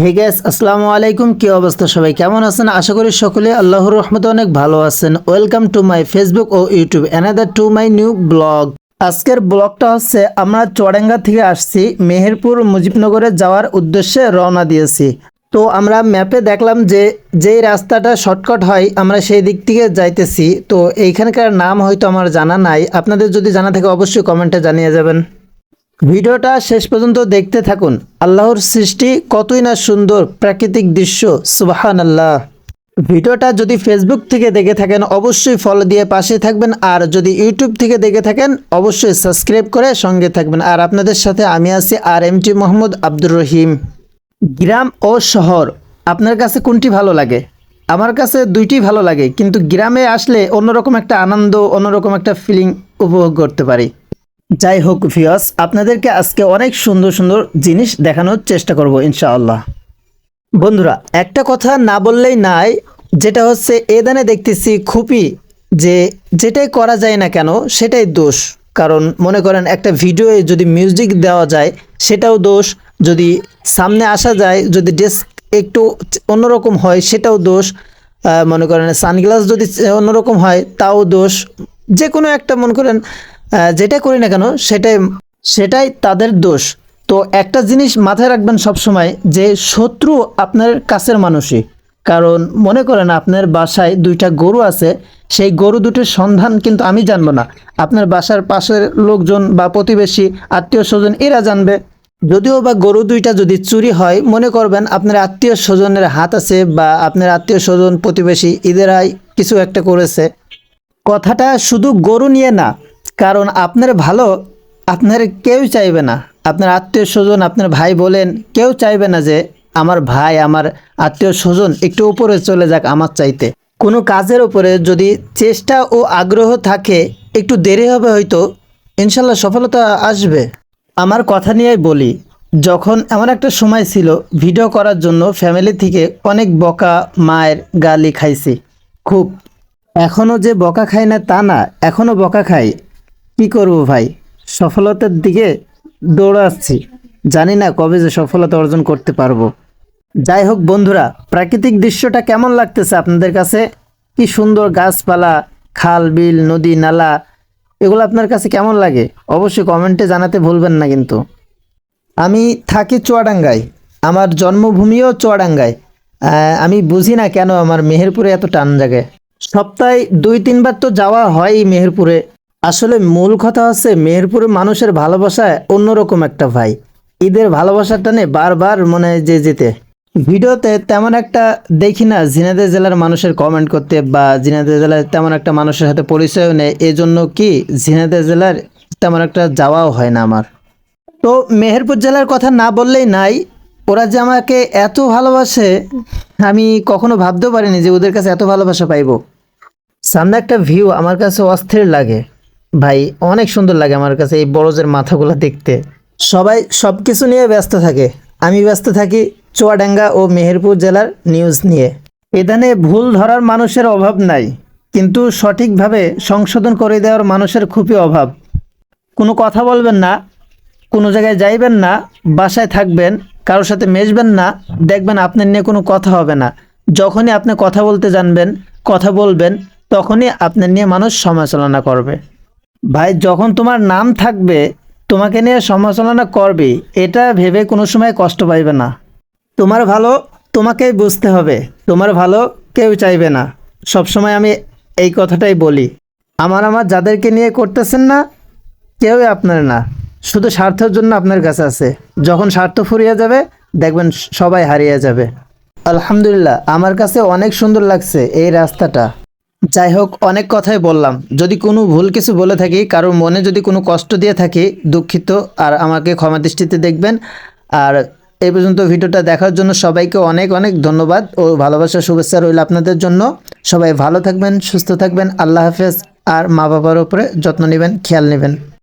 হে gas আসসালামু আলাইকুম কি অবস্থা সবাই? কেমন আছেন? আশা করি সকলে আল্লাহর রহমতে অনেক ভালো আছেন। Welcome to my Facebook O YouTube another to my new blog আজকের ব্লগটা হচ্ছে, আমরা চড়াঙ্গা থেকে আসছি, মেহেরপুর মুজিবনগরে যাওয়ার উদ্দেশ্যে রওনা দিয়েছি। তো আমরা ম্যাপে দেখলাম যে, যেই রাস্তাটা শর্টকাট হয়, আমরা সেই দিক থেকে যাইতেছি। তো এইখানকার নাম হয়তো আমার জানা নাই। আপনাদের যদি জানা থাকে, অবশ্যই কমেন্টে জানিয়ে যাবেন। ভিডিওটা শেষ পর্যন্ত দেখতে থাকুন। আল্লাহর সৃষ্টি কতই না সুন্দর প্রাকৃতিক দৃশ্য সুবাহান আল্লাহ ভিডিওটা যদি ফেসবুক থেকে দেখে থাকেন, অবশ্যই ফলো দিয়ে পাশে থাকবেন। আর যদি ইউটিউব থেকে দেখে থাকেন, অবশ্যই সাবস্ক্রাইব করে সঙ্গে থাকবেন। আর আপনাদের সাথে আমি আছি আর এম টি মোহাম্মদ আব্দুর রহিম। গ্রাম ও শহর, আপনার কাছে কোনটি ভালো লাগে? আমার কাছে দুইটি ভালো লাগে, কিন্তু গ্রামে আসলে অন্যরকম একটা আনন্দ, অন্যরকম একটা ফিলিং উপভোগ করতে পারি। যাই হোক ভিওস আপনাদেরকে আজকে অনেক সুন্দর সুন্দর জিনিস দেখানোর চেষ্টা করব, ইনশাআল্লাহ। বন্ধুরা, একটা কথা না বললেই নাই, যেটা হচ্ছে এদানে দেখতেছি খুবই যে যেটাই করা যায় না কেন, সেটাই দোষ। কারণ মনে করেন একটা ভিডিওয়ে যদি মিউজিক দেওয়া যায়, সেটাও দোষ। যদি সামনে আসা যায়, যদি ডেস্ক একটু অন্যরকম হয়, সেটাও দোষ। মনে করেন সানগ্লাস যদি অন্যরকম হয়, তাও দোষ। যে কোনো একটা, মনে করেন যেটা করি না কেন, সেটাই সেটাই তাদের দোষ। তো একটা জিনিস মাথায় রাখবেন সবসময় যে শত্রু আপনার কাছের মানুষই। কারণ মনে করেন আপনার বাসায় দুইটা গরু আছে, সেই গরু দুটির সন্ধান কিন্তু আমি জানব না। আপনার বাসার পাশের লোকজন বা প্রতিবেশী আত্মীয় স্বজন এরা জানবে। যদিও বা গরু দুইটা যদি চুরি হয়, মনে করবেন আপনার আত্মীয় স্বজনের হাত আছে বা আপনার আত্মীয় স্বজন প্রতিবেশী এদেরাই কিছু একটা করেছে। কথাটা শুধু গরু নিয়ে না কারণ আপনার ভালো আপনার কেউ চাইবে না। আপনার আত্মীয় স্বজন, আপনার ভাই বলেন, কেউ চাইবে না যে আমার ভাই, আমার আত্মীয় স্বজন একটু উপরে চলে যাক আমার চাইতে। কোনো কাজের উপরে যদি চেষ্টা ও আগ্রহ থাকে, একটু দেরি হবে হয়তো, ইনশাল্লাহ সফলতা আসবে। আমার কথা নিয়েই বলি, যখন এমন একটা সময় ছিল ভিডিও করার জন্য ফ্যামিলি থেকে অনেক বকা, মায়ের গালি খাইছি, খুব। এখনও যে বকা খাই না তা না এখনও বকা খাই। কি করব ভাই? সফলতার দিকে দৌড়াচ্ছি। জানি না কবে যে সফলতা অর্জন করতে পারব। যাই হোক বন্ধুরা, প্রাকৃতিক দৃশ্যটা কেমন লাগতেছে আপনাদের কাছে? কি সুন্দর গাছপালা, খাল, বিল, নদী, নালা, এগুলো আপনার কাছে কেমন লাগে? অবশ্যই কমেন্টে জানাতে ভুলবেন না কিন্তু। আমি থাকি চুয়াডাঙ্গায়। আমার জন্মভূমিও চুয়াডাঙ্গায়। আমি বুঝি না কেন আমার মেহেরপুরে এত টান জাগে। সপ্তাহে দুই তিনবার তো যাওয়া হয় মেহেরপুরে। আসলে মূল কথা হচ্ছে মেহেরপুরে মানুষের ভালোবাসায় অন্যরকম একটা ভাই। ঈদের ভালোবাসার টানে বারবার মনে যে যেতে ভিডিওতে তেমন একটা দেখি না ঝিনাইদহ জেলার মানুষের কমেন্ট করতে বা ঝিনাইদহ জেলার তেমন একটা মানুষের সাথে পরিচয়ও নেই এই জন্য কি ঝিনাইদহ জেলার তেমন একটা যাওয়াও হয় না আমার। তো মেহেরপুর জেলার কথা না বললেই নাই, ওরা যে আমাকে এত ভালোবাসে, আমি কখনো ভাবতেও পারিনি যে ওদের কাছে এত ভালোবাসা পাইবো। সামনে একটা ভিউ আমার কাছে অস্থির লাগে। ভাই, অনেক সুন্দর লাগে আমার কাছে এই বড়জের মাথাগুলো দেখতে। সবাই সব কিছু নিয়ে ব্যস্ত থাকে। আমি ব্যস্ত থাকি চুয়াডাঙ্গা ও মেহেরপুর জেলার নিউজ নিয়ে। এখানে ভুল ধরার মানুষের অভাব নাই, কিন্তু সঠিকভাবে সংশোধন করে দেওয়ার মানুষের খুবই অভাব। কোনো কথা বলবেন না, কোনো জায়গায় যাইবেন না, বাসায় থাকবেন, কারোর সাথে মেশবেন না, দেখবেন আপনার নিয়ে কোনো কথা হবে না। যখনই আপনি কথা বলতে জানবেন, কথা বলবেন, তখনই আপনার নিয়ে মানুষ সমালোচনা করবে। ভাই, যখন তোমার নাম থাকবে, তোমাকে নিয়ে সমালোচনা করবে, এটা ভেবে কোনো সময় কষ্ট পাইবে না। তোমার ভালো তোমাকেই বুঝতে হবে, তোমার ভালো কেউ চাইবে না। সবসময় আমি এই কথাটাই বলি। আমার আমার যাদেরকে নিয়ে করতেছেন না, কেউই আপনার না। শুধু স্বার্থের জন্য আপনার কাছে আছে। যখন স্বার্থ ফুরিয়ে যাবে, দেখবেন সবাই হারিয়ে যাবে। আলহামদুলিল্লাহ, আমার কাছে অনেক সুন্দর লাগছে এই রাস্তাটা। যাই হোক অনেক কথাই বললাম। যদি কোনো ভুল কিছু বলে থাকি, কারোর মনে যদি কোনো কষ্ট দিয়ে থাকি, দুঃখিত, আর আমাকে ক্ষমা দৃষ্টিতে দেখবেন। আর এই পর্যন্ত ভিডিওটা দেখার জন্য সবাইকে অনেক অনেক ধন্যবাদ ও ভালোবাসা, শুভেচ্ছা রইল আপনাদের জন্য। সবাই ভালো থাকবেন, সুস্থ থাকবেন, আল্লাহ হাফেজ। আর মা বাবার উপরে যত্ন নেবেন, খেয়াল নেবেন।